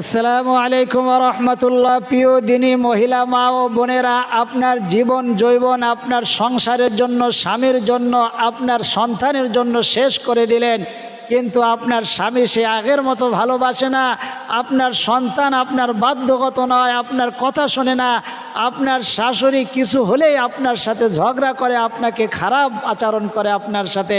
আসসালামু আলাইকুম রহমতুল্লাহ। প্রিয় দিনী মহিলা, মা ও বোনেরা, আপনার জীবন জৈবন আপনার সংসারের জন্য, স্বামীর জন্য, আপনার সন্তানের জন্য শেষ করে দিলেন। কিন্তু আপনার স্বামী সে আগের মতো ভালোবাসে না। আপনার সন্তান আপনার বাধ্যগত নয়, আপনার কথা শোনে না। আপনার শাশুড়ি কিছু হলেই আপনার সাথে ঝগড়া করে, আপনাকে খারাপ আচরণ করে আপনার সাথে।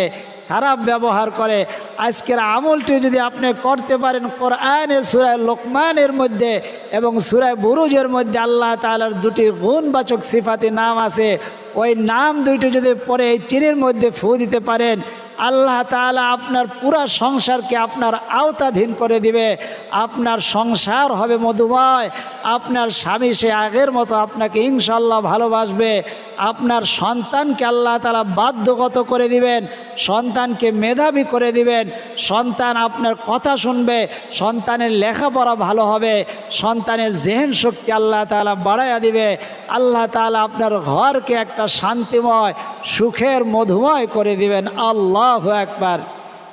খারাপ ব্যবহার করে। আজকের আমলটি যদি আপনি করতে পারেন, কোরআনের সুরায় লোকমানের মধ্যে এবং সুরায় বুরুজের মধ্যে আল্লাহ তালার দুটি গুণবাচক সিফাতি নাম আছে। ওই নাম দুইটি যদি পরে এই চিনির মধ্যে ফু দিতে পারেন আল্লাহ তাআলা আপনার পুরা সংসারকে আপনার আওতাধীন করে দিবে। আপনার সংসার হবে মধুময়। আপনার স্বামী সে আগের মতো আপনাকে ইনশাল্লাহ ভালোবাসবে। আপনার সন্তানকে আল্লাহ তালা বাধ্যগত করে দিবেন। সন্তানকে মেধাবী করে দিবেন। সন্তান আপনার কথা শুনবে। সন্তানের লেখাপড়া ভালো হবে। সন্তানের জেহেন শক্তি আল্লাহ তালা বাড়াইয়া দিবে। আল্লাহ তালা আপনার ঘরকে একটা শান্তিময়, সুখের, মধুময় করে দিবেন। আল্লাহ একবার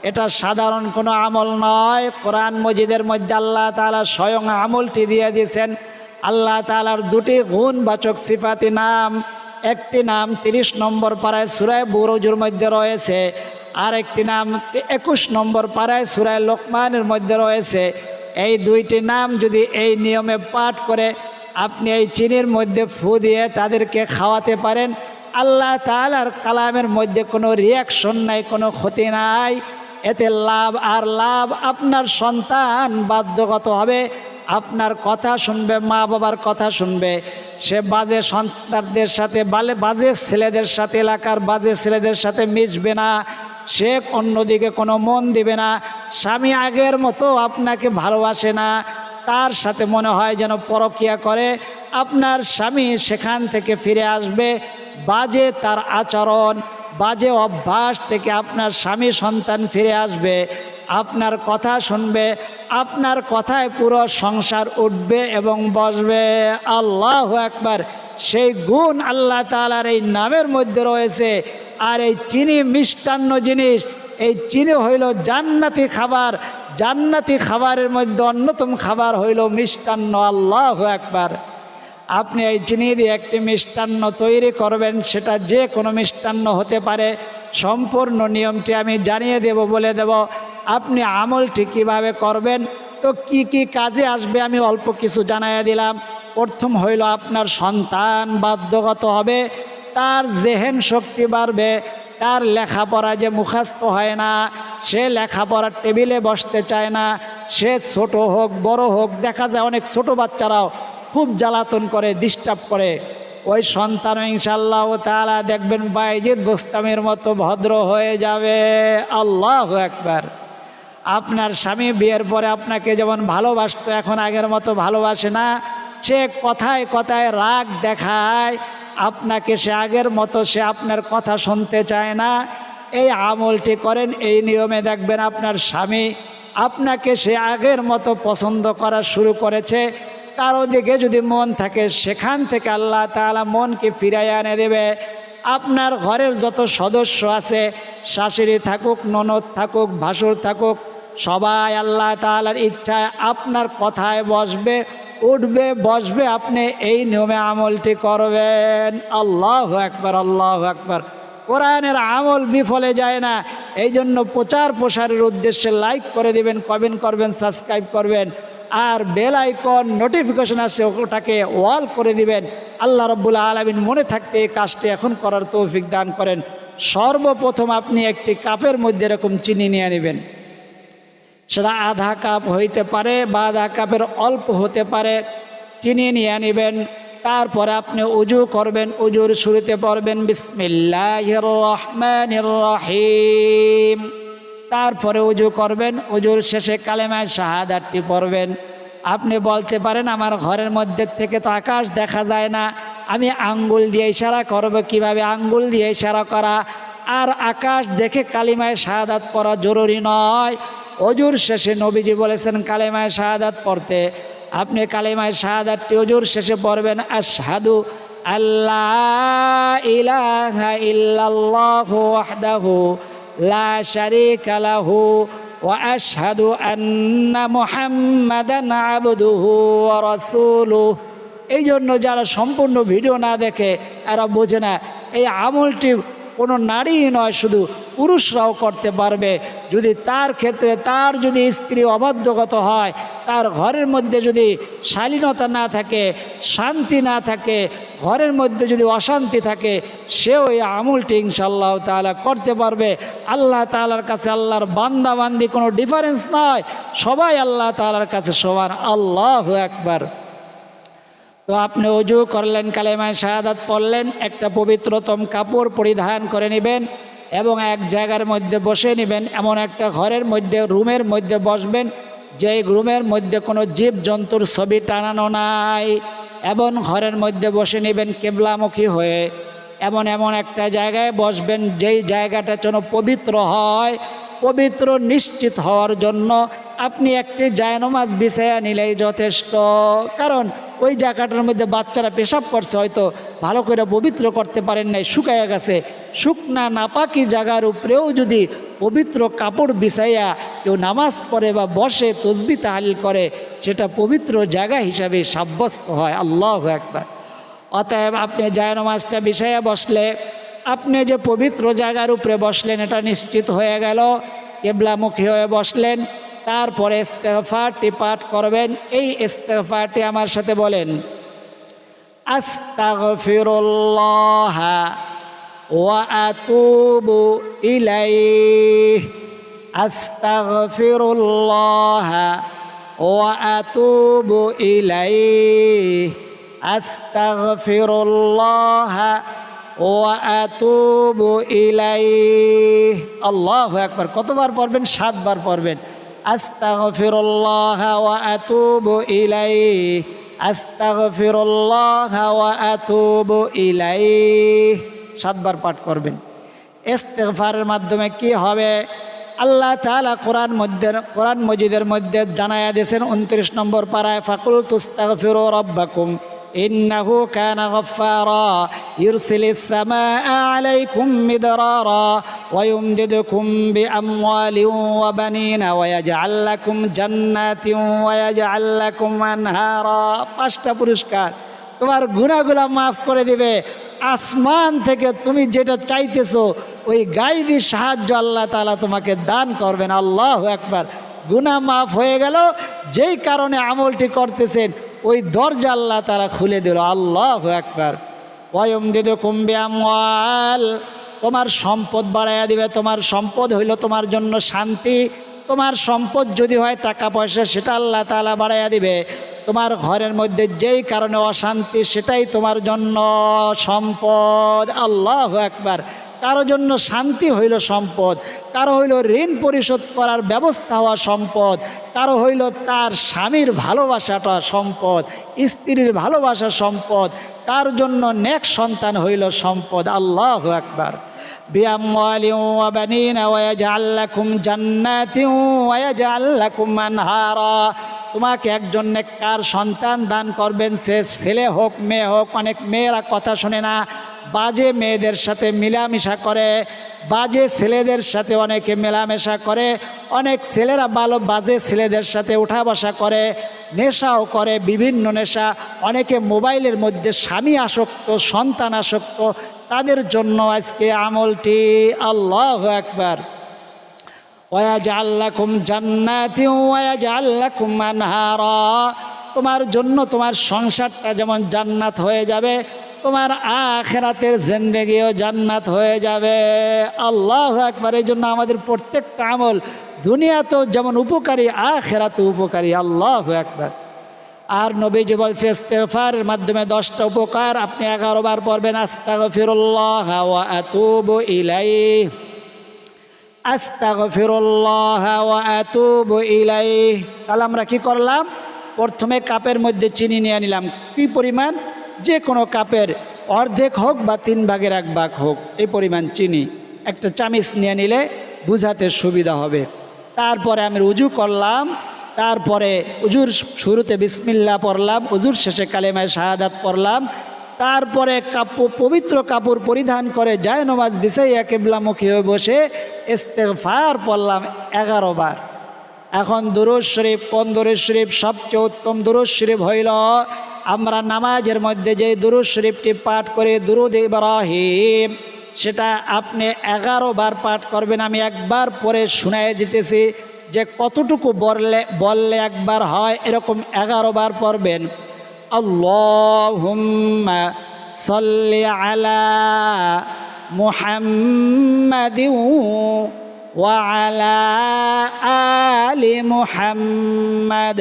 এটা সাধারণ কোনো আমল নয়। কোরআন মজিদের মধ্যে আল্লাহ তালা স্বয়ং আমলটি দিয়ে দিয়েছেন। আল্লাহ তালার দুটি গুণবাচক সিফাতি নাম, একটি নাম তিরিশ নম্বর পাড়ায় সুরায় বুরুজুর মধ্যে রয়েছে আর একটি নাম একুশ নম্বর পাড়ায় সুরায় লোকমানের মধ্যে রয়েছে। এই দুইটি নাম যদি এই নিয়মে পাঠ করে আপনি এই চিনির মধ্যে ফু দিয়ে তাদেরকে খাওয়াতে পারেন আল্লাহ তালার কালামের মধ্যে কোনো রিয়াকশন নাই, কোনো ক্ষতি নাই। এতে লাভ আর লাভ আপনার সন্তান বাধ্যগত হবে, আপনার কথা শুনবে মা বাবার কথা শুনবে। সে বাজে সন্তানদের সাথে, বালে, বাজে ছেলেদের সাথে, এলাকার বাজে ছেলেদের সাথে মিশবে না। সে অন্যদিকে কোনো মন দিবে না। স্বামী আগের মতো আপনাকে ভালোবাসে না। তার সাথে মনে হয় যেন পরকিয়া করে। আপনার স্বামী সেখান থেকে ফিরে আসবে। বাজে তার আচরণ, বাজে অভ্যাস থেকে আপনার স্বামী সন্তান ফিরে আসবে, আপনার কথা শুনবে, আপনার কথায় পুরো সংসার উঠবে এবং বসবে। আল্লাহ একবার সেই গুণ আল্লাহ তালার এই নামের মধ্যে রয়েছে। আর এই চিনি মিষ্টান্ন জিনিস, এই চিনি হইল জান্নাতি খাবার, জান্নাতি খাবারের মধ্যে অন্যতম খাবার হইল মিষ্টান্ন। আল্লাহ একবার আপনি এই চিনি দিয়ে একটি মিষ্টান্ন তৈরি করবেন, সেটা যে কোনো মিষ্টান্ন হতে পারে। সম্পূর্ণ নিয়মটি আমি জানিয়ে দেব, বলে দেব, আপনি আমলটি কীভাবে করবেন, তো কি কি কাজে আসবে আমি অল্প কিছু জানাইয়া দিলাম। প্রথম হইল আপনার সন্তান বাধ্যগত হবে, তার জেহেন শক্তি বাড়বে, তার লেখাপড়া যে মুখাস্ত হয় না, সে লেখাপড়ার টেবিলে বসতে চায় না, সে ছোট হোক, বড় হোক, দেখা যায় অনেক ছোট বাচ্চারাও খুব জ্বালাতন করে ডিস্টার্ব করে। ওই সন্তান ইনশাল্লাহ তালা দেখবেন বাইজিদ বোস্তামের মতো ভদ্র হয়ে যাবে। আল্লাহ একবার আপনার স্বামী বিয়ের পরে আপনাকে যেমন ভালোবাসত, এখন আগের মতো ভালোবাসে না। সে কথায় কথায় রাগ দেখায়, আপনাকে সে আগের মতো সে আপনার কথা শুনতে চায় না। এই আমলটি করেন, এই নিয়মে দেখবেন আপনার স্বামী আপনাকে সে আগের মতো পছন্দ করা শুরু করেছে। কারও দিকে যদি মন থাকে, সেখান থেকে আল্লাহ তাআলা মনকে ফিরাইয়া এনে দেবে। আপনার ঘরের যত সদস্য আছে, শাশুড়ি থাকুক, ননদ থাকুক, ভাসুর থাকুক, সবাই আল্লাহ তাআলার ইচ্ছায় আপনার কথায় বসবে, উঠবে, বসবে, আপনি এই নিয়মে আমলটি করবেন। আল্লাহ একবার আল্লাহ একবার কোরআনের আমল বিফলে যায় না। এই জন্য প্রচার প্রসারের উদ্দেশ্যে লাইক করে দিবেন কমেন্ট করবেন সাবস্ক্রাইব করবেন। আর বেল আইকন নোটিফিকেশন আসছে ওটাকে ওয়াল করে দিবেন। আল্লাহ রব্বুল্লা আলমিন মনে থাকতে এই কাজটি এখন করার তৌফিক দান করেন। সর্বপ্রথম আপনি একটি কাপের মধ্যে এরকম চিনি নিয়ে নেবেন। সেটা আধা কাপ হইতে পারে বা আধা কাপের অল্প হতে পারে। চিনি নিয়ে নেবেন, তারপরে আপনি উজু করবেন, উজুর শুরুতে পড়বেন বিসমিল্লাহ রহমান রহিম। তারপরে উজু করবেন, উজুর শেষে কালেমায় শাহাদাতটি পড়বেন। আপনি বলতে পারেন, আমার ঘরের মধ্যে থেকে তো আকাশ দেখা যায় না, আমি আঙ্গুল দিয়ে ইশারা করব কীভাবে? আঙ্গুল দিয়ে ইশারা করা। আর আকাশ দেখে কালিমায় শাহাদাত পড়া জরুরি নয়। অজুর শেষে নবীজি বলেছেন, কালেমায় শাহাদাত পড়তে। আপনি কালেমায় শাহাদাতটি অজুর শেষে পড়বেন, আশহাদু আল্লাহ ইলাহা ইল্লাল্লাহু ওয়াহদাহু লা শারিকা লাহু وأشهد أن محمدا عبده ورسوله এই জন্য যারা সম্পূর্ণ ভিডিও না দেখে এরা বোঝে না এই আমলটি কোনো নারী নয়, শুধু পুরুষরাও করতে পারবে। যদি তার ক্ষেত্রে তার যদি স্ত্রী অবাধ্যগত হয়, তার ঘরের মধ্যে যদি শালীনতা না থাকে, শান্তি না থাকে, ঘরের মধ্যে যদি অশান্তি থাকে, সেও এই আমলটি ইনশাল্লাহ তাআলা করতে পারবে। আল্লাহ তালার কাছে আল্লাহর বান্দা বান্দি কোনো ডিফারেন্স নয়। সবাই আল্লাহ তালার কাছে সমান। আল্লাহ একবার তো আপনি অজু করলেন, কালেমায় শাহাদাত পড়লেন, একটা পবিত্রতম কাপড় পরিধান করে নেবেন এবং এক জায়গার মধ্যে বসে নেবেন, এমন একটা ঘরের মধ্যে, রুমের মধ্যে বসবেন, যেই রুমের মধ্যে কোনো জীব জন্তুর ছবি টানানো নাই। এবং ঘরের মধ্যে বসে নেবেন, কেবলামুখী হয়ে। এমন এমন একটা জায়গায় বসবেন, যেই জায়গাটা যেন পবিত্র হয়, পবিত্র নিশ্চিত হওয়ার জন্য আপনি একটি জায়নমাজ বিছায়া নিলেই যথেষ্ট। কারণ ওই জায়গাটার মধ্যে বাচ্চারা পেশাব করছে, হয়তো ভালো করে পবিত্র করতে পারেন নাই শুকাইয়া গেছে। শুকনা, নাপাকি জায়গার উপরেও যদি পবিত্র কাপড় বিছাইয়া কেউ নামাজ পড়ে বা বসে তসবি তাহালিল করে, সেটা পবিত্র জায়গা হিসাবে সাব্যস্ত হয়। আল্লাহ একবার অতএব আপনি জায়নমাজটা বিছাইয়া বসলে, আপনি যে পবিত্র জায়গার উপরে বসলেন, এটা নিশ্চিত হয়ে গেল। কেবলামুখী হয়ে বসলেন। তারপরে ইস্তেফারটি পাঠ করবেন। এই ইস্তেফারটি আমার সাথে বলেন, আস্তাগফিরুল্লাহ ওয়া আতুবু আতুবু আতুবু কতবার পড়বেন? সাতবার পড়বেন। আস্তাগফিরুল্লাহ ওয়া আতুবু ইলাইহি, আস্তাগফিরুল্লাহ ওয়া আতুবু ইলাইহি। সাতবার পাঠ করবেন। ইস্তেগফারের মাধ্যমে কি হবে? আল্লাহ তাআলা কোরআন মধ্যে, কোরআন মজিদের মধ্যে জানায়া দিয়েছেন, উনত্রিশ নম্বর পাড়ায় ফাকুল তুস্তাগফিরু রব্বাকুম। إنه كان غفارا يرسل السماء عليكم مدرارا ويمددكم بأموال وبنين ويجعل لكم جنات ويجعل لكم أنهارا পাঁচটা পুরস্কার তোমার গুণাগুলা মাফ করে দিবে আসমান থেকে তুমি যেটা চাইতেছো ওই গাইবি সাহায্য আল্লাহ তাআলা তোমাকে দান করবেন আল্লাহ একবার গুনাহ মাফ হয়ে গেল যেই কারণে আমলটি করতেছেন ওই দরজা আল্লাহ তারা খুলে দিল, আল্লাহ একবার ওয়ম দিদে কুম্বে আমল তোমার সম্পদ বাড়াইয়া দিবে, তোমার সম্পদ হইল তোমার জন্য শান্তি। তোমার সম্পদ যদি হয় টাকা পয়সা, সেটা আল্লাহ তালা বাড়াইয়া দিবে। তোমার ঘরের মধ্যে যেই কারণে অশান্তি, সেটাই তোমার জন্য সম্পদ। আল্লাহ একবার কারও জন্য শান্তি হইল সম্পদ, কারও হইল ঋণ পরিশোধ করার ব্যবস্থা হওয়া সম্পদ, কারও হইল তার স্বামীর ভালোবাসাটা সম্পদ, স্ত্রীর ভালোবাসা সম্পদ, কার জন্য নেক সন্তান হইল সম্পদ। আল্লাহ একবার তোমাকে একজন কার সন্তান দান করবেন, সে ছেলে হোক, মেয়ে হোক, অনেক মেয়েরা কথা শোনে না। বাজে মেয়েদের সাথে মিলামেশা করে, বাজে ছেলেদের সাথে অনেকে মেলামেশা করে, অনেক ছেলেরা ভালো বাজে ছেলেদের সাথে উঠা বসা করে, নেশাও করে, বিভিন্ন নেশা, অনেকে মোবাইলের মধ্যে স্বামী আসক্ত, সন্তান আসক্ত, তাদের জন্য আজকে আমলটি আল্লাহ একবার ওয়াজ আল্লাকুম জান্নাতি ওয়াজ আল্লাকুম আনহারা। তোমার জন্য তোমার সংসারটা যেমন জান্নাত হয়ে যাবে তোমার আখেরাতের জিন্দেগিও জান্নাত হয়ে যাবে। আল্লাহ একবার এই জন্য আমাদের প্রত্যেকটা আমল দুনিয়াতেও যেমন উপকারী আখেরাতে উপকারী। আল্লাহ একবার আর নবীজি বলছে ইস্তেফারের মাধ্যমে দশটা উপকার আপনি এগারো বার পড়বেন, আস্তাগফিরুল্লাহ ওয়া আতুবু ইলাইহি। আস্তাগফিরুল্লাহ ওয়া আতুবু ইলাইহি। তাহলে আমরা কি করলাম? প্রথমে কাপের মধ্যে চিনি নিয়ে নিলাম। কি পরিমাণ? যে কোনো কাপের অর্ধেক হোক বা তিন ভাগের এক ভাগ হোক, এই পরিমাণ চিনি, একটা চামিচ নিয়ে নিলে বুঝাতে সুবিধা হবে। তারপরে আমি উজু করলাম, তারপরে উজুর শুরুতে বিসমিল্লা পড়লাম উজুর শেষে কালেমায় শাহাদাত পড়লাম, তারপরে কাপড় পবিত্র কাপড় পরিধান করে যায় নমাজ বিছাইয়া কেবলামুখী হয়ে বসে ইস্তেফার পড়লাম এগারো বার। এখন দুরুজ শরীফ কোন দুরুজ শরীফ, সবচেয়ে উত্তম দুরুজ শরীফ হইল আমরা নামাজের মধ্যে যে দুরুদ শরীফটি পাঠ করে, দুরুদ ইব্রাহিম, সেটা আপনি এগারো বার পাঠ করবেন। আমি একবার পরে শুনাই দিতেছি যে কতটুকু বললে বললে একবার হয়, এরকম এগারো বার পড়বেন। আল্লাহুম্মা আলা আলা আলি মুহাম্মাদ।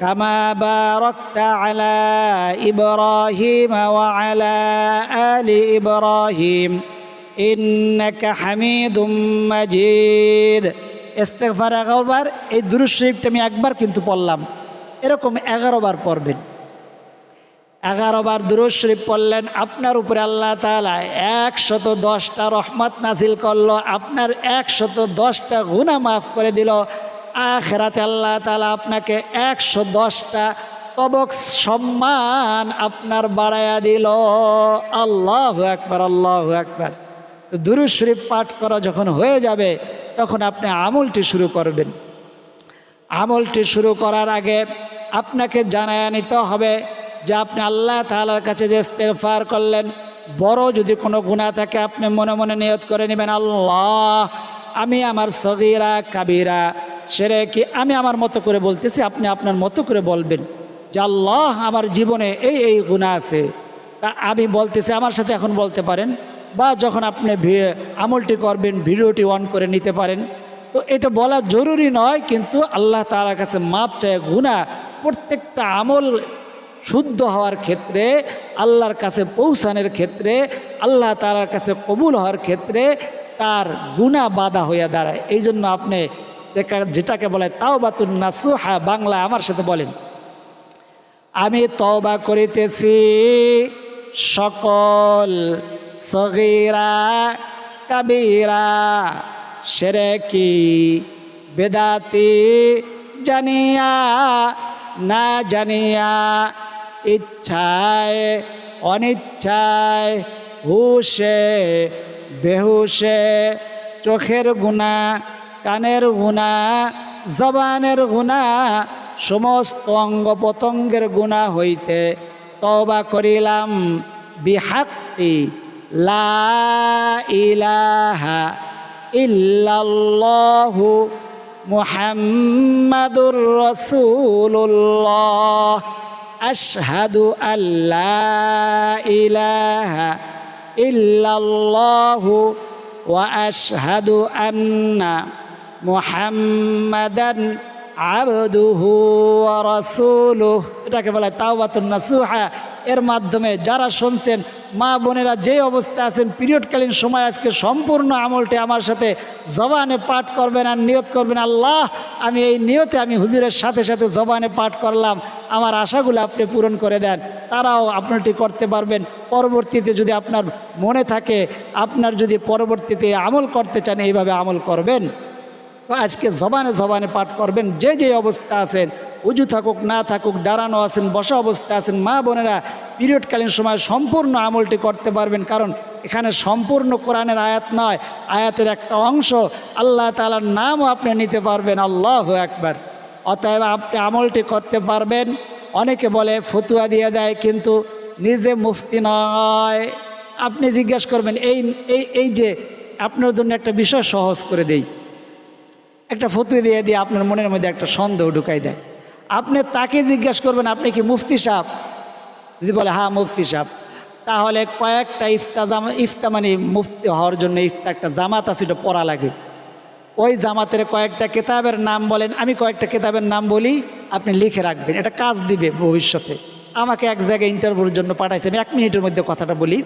كما باركت على إبراهيم وعلى آل إبراهيم إنك حميد مجيد ইস্তেগফার এগারো বার এই দুরুদ শরীফটা আমি একবার কিন্তু পড়লাম এরকম এগারো বার পড়বেন এগারো বার দুরুদ শরীফ পড়লেন আপনার উপরে আল্লাহ তালা একশত দশটা রহমত নাজিল করলো আপনার একশত দশটা গুণা মাফ করে দিল আখেরাতে আল্লাহ তালা আপনাকে একশো দশটা তবক সম্মান আপনার বাড়াইয়া দিল। আল্লাহ একবার আল্লাহ একবার তো দুরুদ শরীফ পাঠ করা যখন হয়ে যাবে, তখন আপনি আমলটি শুরু করবেন। আমলটি শুরু করার আগে আপনাকে জানায় নিতে হবে যে আপনি আল্লাহ তালার কাছে যে ইস্তেগফার করলেন, বড় যদি কোনো গুণা থাকে আপনি মনে মনে নিয়ত করে নেবেন, আল্লাহ আমি আমার সগিরা, কাবিরা সেরে কি আমি আমার মতো করে বলতেছি, আপনি আপনার মতো করে বলবেন যে আল্লাহ আমার জীবনে এই এই গুণা আছে। তা আমি বলতেছি, আমার সাথে এখন বলতে পারেন, বা যখন আপনি আমলটি করবেন, ভিডিওটি অন করে নিতে পারেন। তো এটা বলা জরুরি নয়, কিন্তু আল্লাহ তালার কাছে মাপ চায় গুণা। প্রত্যেকটা আমল শুদ্ধ হওয়ার ক্ষেত্রে, আল্লাহর কাছে পৌঁছানোর ক্ষেত্রে, আল্লাহ তালার কাছে কবুল হওয়ার ক্ষেত্রে তার গুণা বাধা হইয়া দাঁড়ায়। এই জন্য আপনি যেটাকে বলে তাও বাতুন নাসুহা, বাংলা আমার সাথে বলেন। আমি তওবা করিতেছি সকল সগীরা, কাবীরা, সেরেকি, বেদাতি জানিয়া, না জানিয়া, ইচ্ছায়, অনিচ্ছায়, হুশে, বেহুশে, চোখের গুণা কানের গুণা, জবানের গুণা, সমস্ত অঙ্গ পতঙ্গের গুণা হইতে তবা করিলাম। বিহাক্তি লা ইলাহা মুহাম্মাদুর রাসূলুল্লাহ। আশহাদু আল্লা ইলাহা ইল্লাল্লাহু ওয়া আশহাদু আন্না মুহাম্মাদান আবদুহু রাসূলুহু। এটাকে বলে তাওবাতুন নাসুহা। এর মাধ্যমে যারা শুনছেন, মা বোনেরা যে অবস্থায় আছেন, পিরিয়ডকালীন সময় আজকে সম্পূর্ণ আমলটি আমার সাথে জবানে পাঠ করবেন আর নিয়ত করবেন। আল্লাহ, আমি এই নিয়তে আমি হুজুরের সাথে সাথে জবানে পাঠ করলাম। আমার আশাগুলো আপনি পূরণ করে দেন। তারাও আপনারটি করতে পারবেন। পরবর্তীতে যদি আপনার মনে থাকে, আপনার যদি পরবর্তীতে আমল করতে চান, এইভাবে আমল করবেন। তো আজকে জবানে জবানে পাঠ করবেন, যে যে অবস্থা আছেন, উজু থাকুক, না থাকুক, দাঁড়ানো আছেন, বসা অবস্থা আছেন, মা বোনেরা পিরিয়ডকালীন সময় সম্পূর্ণ আমলটি করতে পারবেন, কারণ এখানে সম্পূর্ণ কোরআনের আয়াত নয়, আয়াতের একটা অংশ আল্লাহ তালার নামও আপনি নিতে পারবেন, আল্লাহ একবার অতএব আপনি আমলটি করতে পারবেন, অনেকে বলে ফতুয়া দিয়ে দেয়, কিন্তু নিজে মুফতি নয়। আপনি জিজ্ঞেস করবেন, এই এই এই যে আপনার জন্য একটা বিষয় সহজ করে দেই। একটা ফতুয়া দিয়ে দিয়ে আপনার মনের মধ্যে একটা সন্দেহ ঢুকাই দেয়। আপনি তাকে জিজ্ঞেস করবেন আপনি কি মুফতি সাহেব? যদি বলে হ্যাঁ মুফতি সাহেব। তাহলে কয়েকটা ইফতা জামা ইফতা মানে মুফতি হওয়ার জন্য ইফতা একটা জামাত আছে এটা পড়া লাগে। ওই জামাতের কয়েকটা কেতাবের নাম বলেন আমি কয়েকটা কেতাবের নাম বলি আপনি লিখে রাখবেন। এটা কাজ দিবে ভবিষ্যতে। আমাকে এক জায়গায় ইন্টারভিউর জন্য পাঠাইছে আমি এক মিনিটের মধ্যে কথাটা বলি।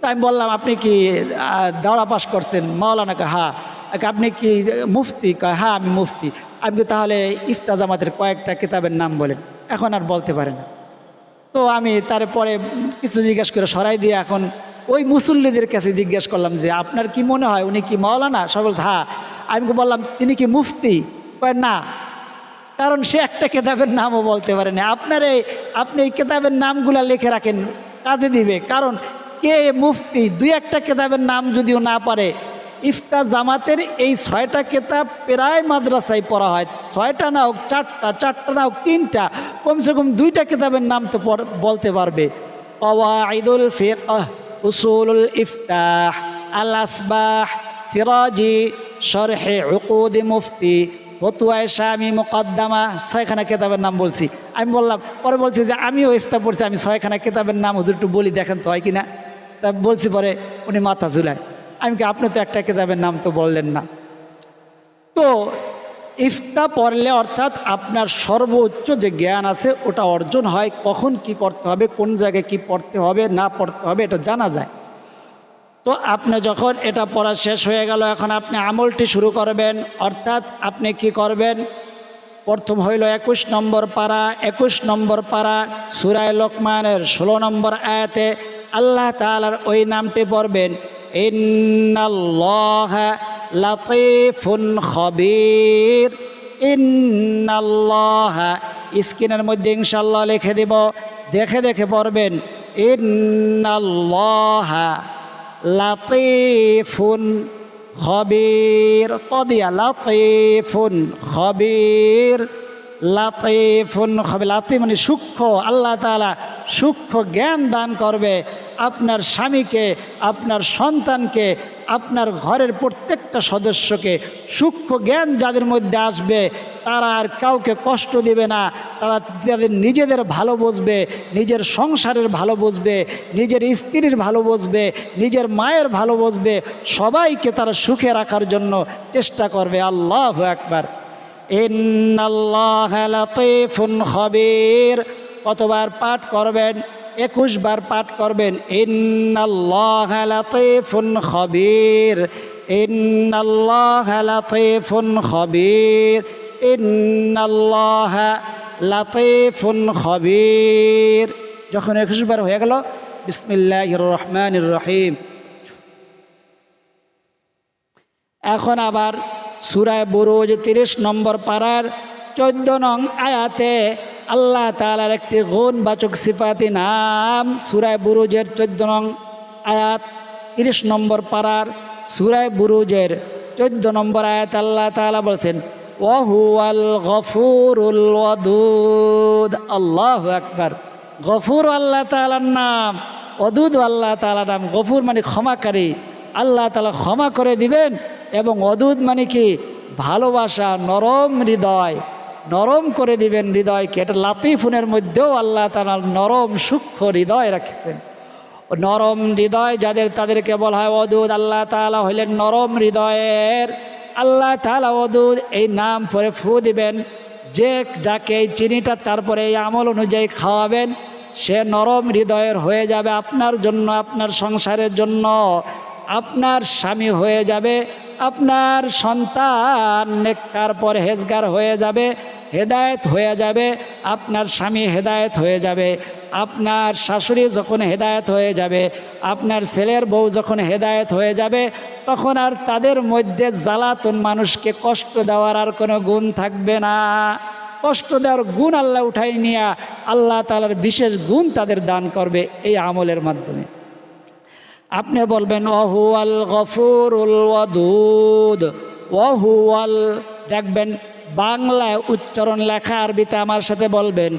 তো আমি বললাম আপনি কি আহ, পাশ করছেন? মাওলানাকে হ্যাঁ। আচ্ছা, আপনি কি মুফতি? কয় হ্যাঁ আমি মুফতি। কি তাহলে ইফতা জামাতের কয়েকটা কিতাবের নাম বলেন। এখন আর বলতে পারে না। তো আমি তারপরে কিছু জিজ্ঞেস করে সরাই দিয়ে এখন ওই মুসল্লিদের কাছে জিজ্ঞেস করলাম যে, আপনার কি মনে হয় উনি কি মাওলানা? সব বলছে হ্যাঁ। আমি বললাম, তিনি কি মুফতি? কয়, না। কারণ সে একটা কেতাবের নামও বলতে পারে না। আপনার এই আপনি এই কেতাবের নামগুলা লিখে রাখেন, কাজে দিবে। কারণ কে মুফতি? দুই একটা কেতাবের নাম যদিও না পারে ইফতা জামাতের এই ছয়টা কেতাব প্রায় মাদ্রাসায় পড়া হয়। ছয়টা না হোক, চারটা চারটা না হোক, তিনটা। কমসে কম দুইটা কেতাবের নাম তো বলতে পারবে। কওয়াইদুল ফিকহ, উসুলুল ইফতাহ আল আসবাহ সিরাজি, শরহে উকুদ মুফতি, ফতুয়ায় শামি মুকদ্দামা, ছয়খানা কেতাবের নাম বলছি। আমি বললাম, পরে বলছি যে আমিও ইফতা পড়ছি, আমি ছয়খানা কেতাবের নাম হুজুর একটু বলি, দেখেন তো হয় কিনা? তা বলছি পরে, উনি মাথা ঝুলায়। আমি কি আপনি তো একটা কেতাবের নাম তো বললেন না। তো ইফতা পড়লে অর্থাৎ আপনার সর্বোচ্চ যে জ্ঞান আছে, ওটা অর্জন হয়। কখন কি করতে হবে, কোন জায়গায় কি পড়তে হবে, না পড়তে হবে, এটা জানা যায়। তো আপনি যখন এটা পড়া শেষ হয়ে গেল, এখন আপনি আমলটি শুরু করবেন। অর্থাৎ আপনি কি করবেন? প্রথম হইল একুশ নম্বর পারা, একুশ নম্বর পারা সুরায় লোকমানের ষোলো নম্বর আয়াতে আল্লাহ তালার ওই নামটি পড়বেন। স্ক্রিনের মধ্যে ইনশাল্লাহ লিখে দিব। দেখে দেখে পড়বেন। ইন্নাল্লাহ লাতিফুন খবির। তদিয়া লাতিফুন খবির। লাতিফুন খবির লাতি মানে সূক্ষ্ম। আল্লাহ তাআলা সূক্ষ্ম জ্ঞান দান করবে আপনার স্বামীকে, আপনার সন্তানকে, আপনার ঘরের প্রত্যেকটা সদস্যকে। সূক্ষ্ম জ্ঞান যাদের মধ্যে আসবে, তারা আর কাউকে কষ্ট দেবে না। তারা তাদের নিজেদের ভালো বুঝবে, নিজের সংসারের ভালো বুঝবে, নিজের স্ত্রীর ভালো বুঝবে, নিজের মায়ের ভালো বুঝবে। সবাইকে তারা সুখে রাখার জন্য চেষ্টা করবে। আল্লাহ একবার ইন্নাল্লাহ লাতিফুন খবির। কতবার পাঠ করবেন? একুশ বার পাঠ করবেন। ইন্নাল্লাহ লাতিফুন খবির। ইন্নাল্লাহ লাতিফুন খবির। ইন্নাল্লাহ লাতিফুন খবির। যখন একুশ বার হয়ে গেল, বিসমিল্লাহির রহমানির রহিম। এখন আবার সুরায় বুরুজ তিরিশ নম্বর পাড়ার চোদ্দ নং আয়াতে আল্লাহ তালার একটি গুণবাচক সিফাতি নাম সুরায় বুরুজের চোদ্দ নং আয়াত তিরিশ নম্বর পাড়ার সুরায় বুরুজের চোদ্দ নম্বর আয়াত আল্লাহ তালা বলছেন, ওহুয়াল গফুরুল আল্লাহ আকবার। গফুর আল্লাহ তালার নাম অদুদ আল্লাহ তালা নাম। গফুর মানে ক্ষমাকারী। আল্লাহ তালা ক্ষমা করে দিবেন এবং অদুদ মানে কি? ভালোবাসা, নরম হৃদয়, নরম করে দিবেন হৃদয়কে। এটা লাতিফুনের মধ্যেও আল্লাহ তালা নরম, সূক্ষ্ম হৃদয় রাখছেন। নরম হৃদয় যাদের, তাদেরকে বলা হয় অদুদ আল্লাহ তালা হইলেন নরম হৃদয়ের। আল্লাহ তালা অদুদ এই নাম পরে ফু দিবেন। যে যাকে এই চিনিটা তারপরে এই আমল অনুযায়ী খাওয়াবেন, সে নরম হৃদয়ের হয়ে যাবে আপনার জন্য, আপনার সংসারের জন্য। আপনার স্বামী হয়ে যাবে, আপনার সন্তান নেককার পর হেজগার হয়ে যাবে, হেদায়েত হয়ে যাবে, আপনার স্বামী হেদায়েত হয়ে যাবে, আপনার শাশুড়ি যখন হেদায়েত হয়ে যাবে, আপনার ছেলের বউ যখন হেদায়েত হয়ে যাবে, তখন আর তাদের মধ্যে জ্বালাতন মানুষকে কষ্ট দেওয়ার আর কোনো গুণ থাকবে না। কষ্ট দেওয়ার গুণ আল্লাহ উঠাই নিয়ে আল্লাহ তালার বিশেষ গুণ তাদের দান করবে এই আমলের মাধ্যমে। আপনি বলবেন, অহুয়াল গফুরুল ওয়াদুদ। ওহুয়াল দেখবেন বাংলায় উচ্চারণ লেখা আরবিতে আমার সাথে বলবেন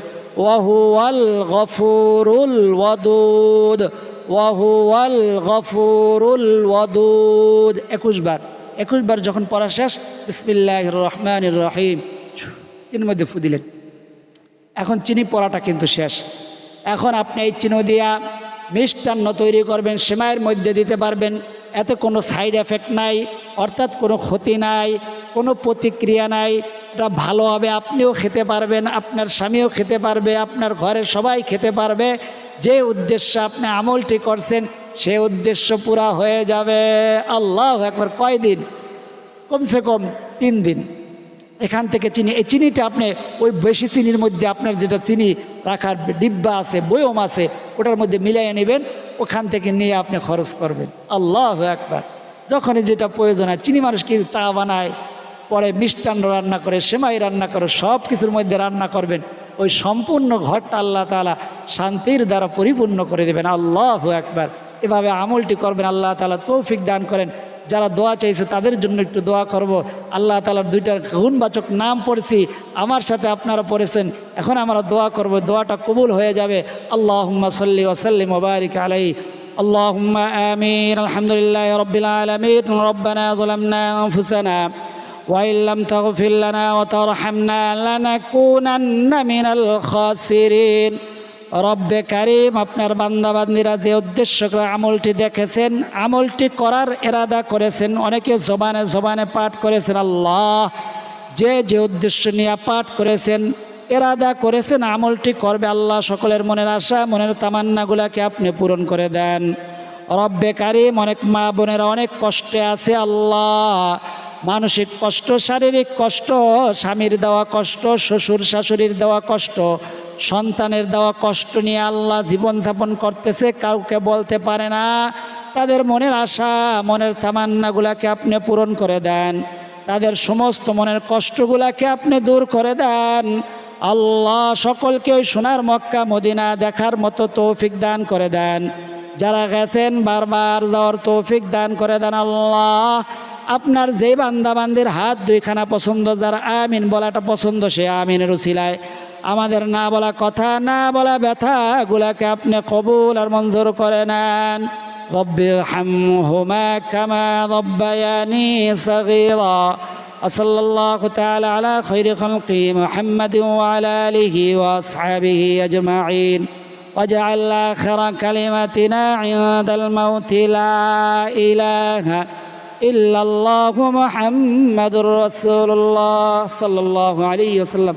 ওহুয়াল গফুরুল ওয়াদুদ। ওহুয়াল গফুরুল ওয়াদুদ। একুশ বার একুশ বার যখন পড়া শেষ বিসমিল্লাহ রহমান রহিম। তিন মধ্যে ফু দিলেন। এখন চিনি পড়াটা কিন্তু শেষ। এখন আপনি এই চিনো দিয়া মিষ্টান্ন তৈরি করবেন, সেমাইয়ের মধ্যে দিতে পারবেন। এতে কোনো সাইড এফেক্ট নাই, অর্থাৎ কোনো ক্ষতি নাই, কোনো প্রতিক্রিয়া নাই। এটা ভালো হবে, আপনিও খেতে পারবেন, আপনার স্বামীও খেতে পারবে, আপনার ঘরের সবাই খেতে পারবে। যে উদ্দেশ্যে আপনি আমলটি করছেন, সে উদ্দেশ্য পুরা হয়ে যাবে। আল্লাহ একবার কয়দিন? কমসে কম তিন দিন। এখান থেকে চিনি। এই চিনিটা আপনি ওই বেশি চিনির মধ্যে আপনার যেটা চিনি রাখার ডিব্বা আছে, বয়ম আছে, ওটার মধ্যে মিলাইয়ে নেবেন। ওখান থেকে নিয়ে আপনি খরচ করবেন। আল্লাহ একবার যখনই যেটা প্রয়োজন হয়, চিনি মানুষ কি চা বানায়, পরে মিষ্টান্ন রান্না করে, সেমাই রান্না করে, সব কিছুর মধ্যে রান্না করবেন। ওই সম্পূর্ণ ঘরটা আল্লাহ তালা শান্তির দ্বারা পরিপূর্ণ করে দেবেন। আল্লাহ একবার এভাবে আমলটি করবেন, আল্লাহ তালা তৌফিক দান করেন। যারা দোয়া চাইছে তাদের জন্য একটু দোয়া করব আল্লাহ তালার দুইটা গুণবাচক নাম পড়েছি আমার সাথে আপনারা পড়েছেন এখন আমরা দোয়া করব দোয়াটা কবুল হয়ে যাবে আল্লাহ সাল্লি ওসাল্লিম ওবারিক আলাই اللهم آمين الحمد لله رب العالمين ربنا ظلمنا أنفسنا وإن لم تغفر لنا وترحمنا لنكونن من الخاسرين রব্বে কারিম, আপনার বান্দাবান্দিরা যে উদ্দেশ্য করে আমলটি দেখেছেন, আমলটি করার এরাদা করেছেন, অনেকে জবানে জবানে পাঠ করেছেন, আল্লাহ, যে যে উদ্দেশ্য নিয়ে পাঠ করেছেন, এরাদা করেছেন, আমলটি করবে, আল্লাহ সকলের মনের আশা, মনের তামান্নাগুলাকে আপনি পূরণ করে দেন। রব্বে কারিম, অনেক মা বোনেরা অনেক কষ্টে আছে, আল্লাহ, মানসিক কষ্ট, শারীরিক কষ্ট, স্বামীর দেওয়া কষ্ট, শ্বশুর শাশুড়ির দেওয়া কষ্ট সন্তানের দেওয়া কষ্ট নিয়ে আল্লাহ জীবনযাপন করতেছে, কাউকে বলতে পারে না। তাদের মনের আশা, মনের তামান্নাগুলাকে আপনি পূরণ করে দেন। তাদের সমস্ত মনের কষ্টগুলাকে আপনি দূর করে দেন। আল্লাহ সকলকে ওই সোনার মক্কা, মদিনা দেখার মতো তৌফিক দান করে দেন। যারা গেছেন, বারবার যাওয়ার তৌফিক দান করে দেন আল্লাহ। আপনার যে বান্দাবান্দির হাত দুইখানা পছন্দ, যারা আমিন বলাটা পছন্দ, সে আমিনের উসিলায়। আমাদের না বলা কথা না বলা ব্যথা গুলাকে আপনি কবুল আর মঞ্জুর করে নেন রব্বি হামহুমা কামা রব্বায়ানি সগীরা وصلى الله تعالى على خير خلق محمد وعلى آله وأصحابه أجمعين واجعل آخر كلمتنا عند الموت لا إله إلا الله محمد رسول الله صلى الله عليه وسلم